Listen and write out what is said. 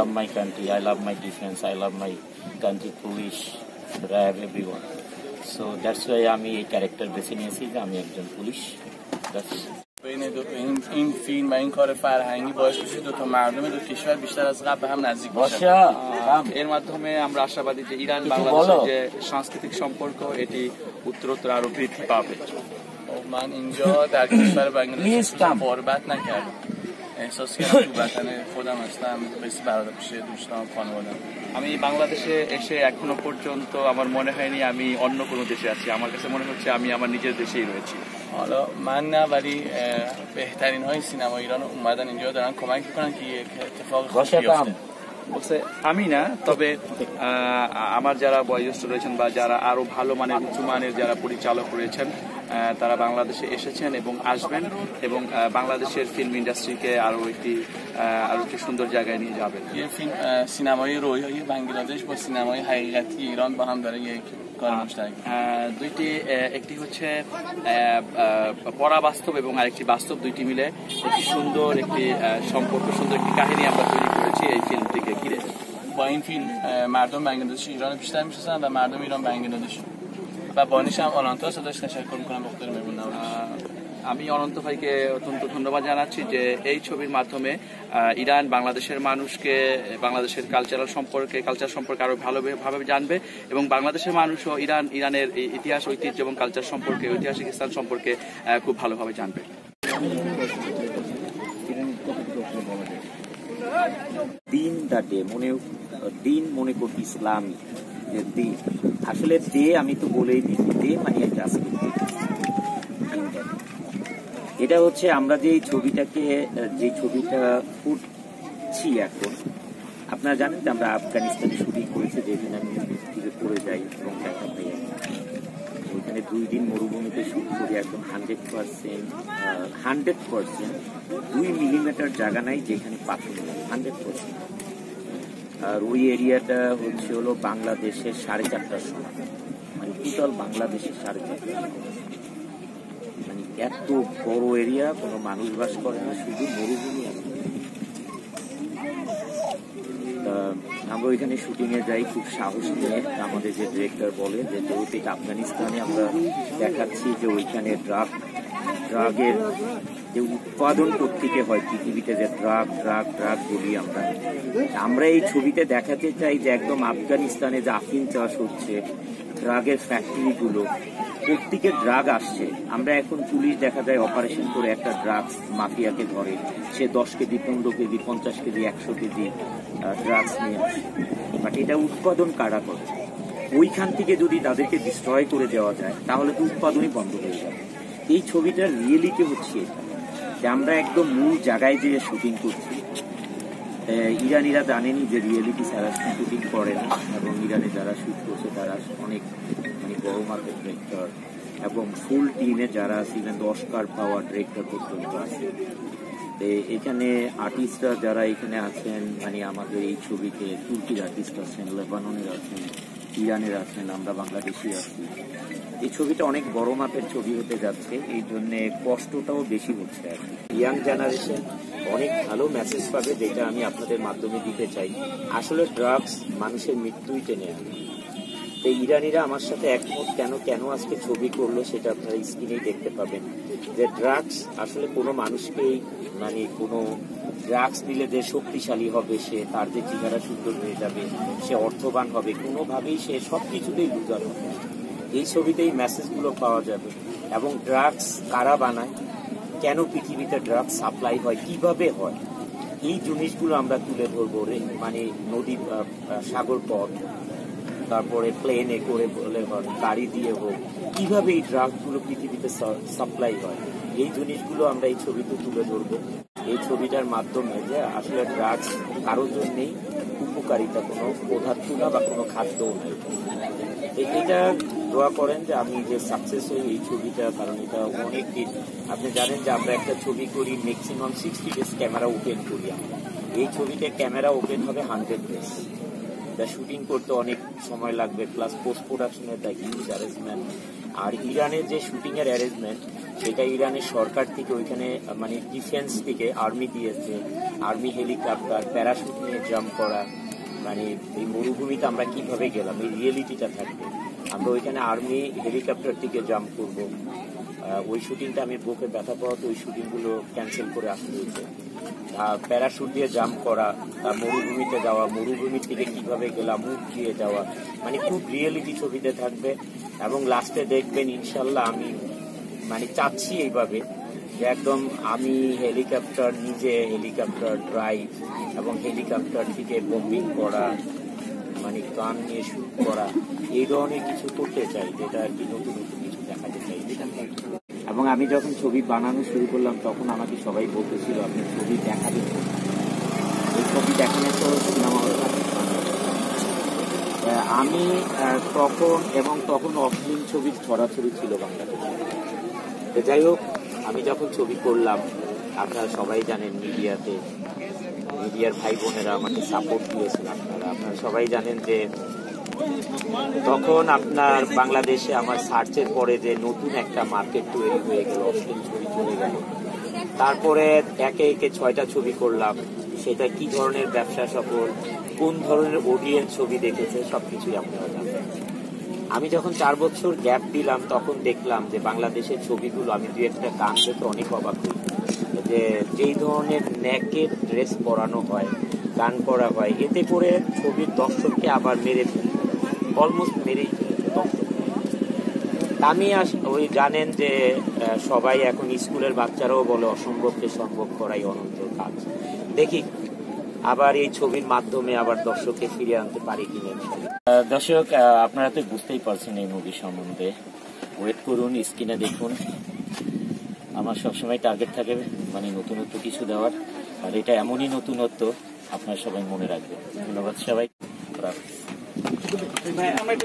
love my country, I love my defense, I love my country police, RAB, everyone. So that's why আমি এই character বেছে নিয়েছি যে আমি একজন পুলিশ That's it. بین دو این, این فیلم و این کار فرهنگی باعث میشه دو تا مردم دو کشور بیشتر از قبل به هم نزدیک بشن বর্ষা আহ, এর মাধ্যমে আমরা আশাবাদী যে ইরান কিছু বাংলাদেশের বলো। যে সাংস্কৃতিক সম্পর্ক এটি উত্তরোত্তর আরো বৃদ্ধি পাবে خب من اینجا در کشور بنگلادش نیستم. اصلا غربت نکردم احساس کردم تو وطن خودم هستم مثل برادر پیش دوستان خانوادم আমি বাংলাদেশে এসে এখনো পর্যন্ত আমার মনে হয়নি আমি অন্য কোনো দেশে আছি আমার কাছে মনে হচ্ছে আমি আমার নিজের দেশেই রয়েছি حالا من نه ولی اه، بهترین های سینما ایران اومدن اینجا دارن کمک میکنن که یک اتفاق خوب বর্ষা কাম بیفته বলছে আমি না তবে আহ, আমার যারা বয়োজ্যেষ্ঠ রয়েছেন বা যারা আরো ভালো মানের উঁচু মানের যারা পরিচালক রয়েছেন আহ, তারা বাংলাদেশে এসেছেন এবং আসবেন এবং আহ, বাংলাদেশের ফিল্ম ইন্ডাস্ট্রিকে আরো একটি আহ, আরো একটি সুন্দর জায়গায় নিয়ে যাবেন یه فیلم اه، سینمای رویایی بنگلادش با سینمای حقیقتی ایران با هم داره یک کار مشترک আহ, দুইটি আহ, একটি হচ্ছে আহ, আহ, পরা বাস্তব এবং আরেকটি বাস্তব দুইটি মিলে একটি সুন্দর একটি আহ, সম্পর্ক সুন্দর একটি কাহিনী আমরা তৈরি করেছি এই ফিল্মটিকে ঘিরে با این فیلم اه، مردم بنگلادش ایران رو بیشتر میشناسن و مردم ایران بنگلادش و بانیش هم آنانتا ازش تشکر میکنم بخاطر مهمون نوازی আহ, আমি অনন্ত ভাইকে অত্যন্ত ধন্যবাদ জানাচ্ছি যে এই ছবির মাধ্যমে আহ, ইরান বাংলাদেশের মানুষকে বাংলাদেশের কালচারাল সম্পর্কে কালচার সম্পর্কে আরো ভালোভাবে জানবে এবং বাংলাদেশের মানুষও ইরান ইরানের এই ইতিহাস ঐতিহ্য এবং কালচার সম্পর্কে ঐতিহাসিক স্থান সম্পর্কে আহ, খুব ভালোভাবে জানবে দিন দা ডে মনে দিন মনে করতে ইসলামী যে দিন আসলে দে, আমি তো বলেই দিচ্ছি, দে মানে জাস্ট এটা হচ্ছে আমরা যে ছবিটাকে যে ছবিটা করছি এখন, আপনারা জানেন যে আমরা আফগানিস্তানে শুটিং করেছি যেখানে আমি থেকে পড়ে যাই এবং দেখা পাই ওইখানে দুই দিন মরুভূমিতে শুট করি, একদম হান্ড্রেড পার্সেন্ট হান্ড্রেড পার্সেন্ট দুই মিলিমিটার জায়গা নাই যেখানে পাথর হান্ড্রেড পার্সেন্ট আর ওই এরিয়াটা হচ্ছে হলো বাংলাদেশের সাড়ে চারটার সময়। মানে টোটাল বাংলাদেশের সাড়ে চারটার মানে এত বড় এরিয়া, কোনো মানুষ বাস করে না, শুধু মরুভূমি আমরা ওইখানে শুটিংয়ে যাই, খুব সাহস নিয়ে। আমাদের যে ডিরেক্টর বলে যে যেহেতু আফগানিস্তানে আমরা দেখাচ্ছি যে ওইখানে ড্রাগ ড্রাগের যে উৎপাদন থেকে হয়, পৃথিবীতে যে ড্রাগ ড্রাগ ড্রাগ বলি আমরা। আমরা এই ছবিতে দেখাতে চাই যে একদম আফগানিস্তানে যে আফিম চাষ হচ্ছে ড্রাগের ফ্যাক্টরিগুলো প্রত্যেকে ড্রাগ আসছে। আমরা এখন পুলিশ দেখা যায় অপারেশন করে একটা ড্রাগস মাফিয়াকে ধরে। সে দশ কেজি, পনেরো কেজি, পঞ্চাশ কেজি, একশো কেজি ড্রাগস নিয়ে আসে বাট এটা উৎপাদন কারা করে ওইখান থেকে যদি তাদেরকে ডিস্ট্রয় করে দেওয়া যায়, তাহলে তো উৎপাদনই বন্ধ হয়ে যাবে। এই ছবিটার রিয়েলিটি হচ্ছে এটা আমরা একদম মূল জায়গায় যেয়ে শুটিং করছি ইরানিরা জানেনি যে রিয়েলিটি ছাড়া শুটিং করে না, এবং ইরানে যারা শুট করছে তারা অনেক মানে বড় মাপের ডিরেক্টর এবং ফুল টিমে যারা আছে ইভেন অস্কার পাওয়া ডিরেক্টর পর্যন্ত আছে। এখানে আর্টিস্টরা যারা এখানে আছেন মানে আমাদের এই ছবিতে তুর্কির আর্টিস্ট আছেন, লেবাননের আছেন ইরানের আছেন, আমরা বাংলাদেশি আছি। এই ছবিটা অনেক বড় মাপের ছবি হতে যাচ্ছে, এই জন্য কষ্টটাও বেশি হচ্ছে আর কি। ইয়াং জেনারেশন অনেক ভালো মেসেজ পাবে, যেটা আমি আপনাদের মাধ্যমে দিতে চাই। আসলে ড্রাগস মানুষের মৃত্যুই টেনে আনে। তো ইরানিরা আমার সাথে একমত কেন কেন আজকে ছবি করল সেটা আপনারা স্ক্রিনেই দেখতে পাবেন। যে ড্রাগস আসলে কোনো মানুষকেই মানে কোনো ড্রাগস দিলে যে শক্তিশালী হবে, সে তার যে চেহারা সুন্দর হয়ে যাবে, সে অর্থবান হবে, কোনোভাবেই সে সব কিছুতেই লুজার হবে এই ছবিতেই মেসেজগুলো পাওয়া যাবে। এবং ড্রাগস কারা বানায়? কেন পৃথিবীতে ড্রাগস সাপ্লাই হয়? কীভাবে হয়? এই জিনিসগুলো আমরা তুলে ধরবো মানে নদী সাগর পথ তারপরে প্লেনে করে বলে হোক গাড়ি দিয়ে হোক। কীভাবে এই ড্রাগগুলো পৃথিবীতে সাপ্লাই হয়? এই জিনিসগুলো আমরা এই ছবিতে তুলে ধরবো। এই ছবিটার মাধ্যমে যে আসলে ড্রাগস কারোর জন্যেই উপকারিতা কোনো পদার্থ না বা কোনো খাদ্যও নাই। এটা দোয়া করেন যে আমি যে সাকসেস হই এই ছবিটা, কারণ এটা অনেক দিন। আপনি জানেন যে আমরা একটা ছবি করি maximum sixty days camera open করি আমরা। এই ছবিতে ক্যামেরা ওপেন হবে হান্ড্রেড ডেজ এটা শুটিং করতে অনেক সময় লাগবে প্লাস পোস্ট প্রোডাকশনের দ্য হিউজ অ্যারেঞ্জমেন্ট আর ইরানের যে শুটিং এর অ্যারেঞ্জমেন্ট সেটা ইরানের সরকার থেকে ওইখানে মানে ডিফেন্স থেকে আর্মি দিয়েছে। আর্মি হেলিকপ্টার প্যারাশুট নিয়ে জাম্প করা মানে এই মরুভূমিতে আমরা কীভাবে গেলাম, এই রিয়েলিটিটা থাকবে। আমরা ওইখানে আর্মি হেলিকপ্টার থেকে জাম্প করব। ওই শুটিংটা আমি বুকে ব্যথা পাওয়াতে ওই শুটিংগুলো ক্যান্সেল করে আসতে হয়েছে। প্যারাশুট দিয়ে জাম্প করা মরুভূমিতে যাওয়া, মরুভূমির থেকে কীভাবে গেলাম, মুখ দিয়ে যাওয়া মানে খুব রিয়েলিটি ছবিতে থাকবে এবং লাস্টে দেখবেন ইনশাল্লাহ আমি মানে চাচ্ছি এইভাবে যে একদম আমি হেলিকপ্টার নিজে হেলিকপ্টার ড্রাইভ এবং হেলিকপ্টার থেকে বোম্বিং করা মানে গান নিয়ে শুট করা, এই ধরনের কিছু করতে চাই, যেটা আর কি নতুন নতুন কিছু দেখাতে চাই। এবং আমি যখন ছবি বানানো শুরু করলাম, তখন আমাকে সবাই বলতেছিল, আপনি ছবি দেখাবেন? এই ছবি দেখানোর তো সিনেমা হল আমি তখন এবং তখন অশ্লীল ছবির ছড়াছড়ি ছিল বাংলাদেশে যাই হোক, আমি যখন ছবি করলাম, আপনারা সবাই জানেন মিডিয়াতে, মিডিয়ার ভাই বোনেরা আমাকে সাপোর্ট দিয়েছেন আপনারা। আপনারা সবাই জানেন যে তখন আপনার বাংলাদেশে আমার সার্চের পরে যে নতুন একটা মার্কেট তৈরি হয়ে গেল অশ্লীল ছবি চলে গেল। তারপরে একে একে ছয়টা ছবি করলাম। সেটা কি ধরনের ব্যবসা সফল, কোন ধরনের অডিয়েন্স ছবি দেখেছে, সবকিছুই আপনারা জানেন। আমি যখন চার বছর গ্যাপ দিলাম, তখন দেখলাম যে বাংলাদেশের ছবিগুলো, আমি দু একটা গান দেখে অনেক অবাক হই। যে যেই ধরনের নেকের ড্রেস পরানো হয়, গান করা হয়, এতে করে ছবির দর্শককে আবার মেরে ফেলে। অলমোস্ট মেরেই আমি ওই জানেন যে সবাই এখন স্কুলের বাচ্চারাও বলে, অসম্ভবকে সম্ভব করাই অনন্ত কাজ। দেখি, আবার এই ছবির মাধ্যমে আবার দর্শককে ফিরিয়ে আনতে পারি কিনা দর্শক আপনারা তো বুঝতেই পারছেন এই মুভি সম্বন্ধে। ওয়েট করুন স্ক্রিনে দেখুন। আমার সবসময় টার্গেট থাকে মানে নতুনত্ব কিছু দেওয়ার। আর এটা এমনই নতুনত্ব, আপনারা সবাই মনে রাখবেন। ধন্যবাদ সবাই। আমরা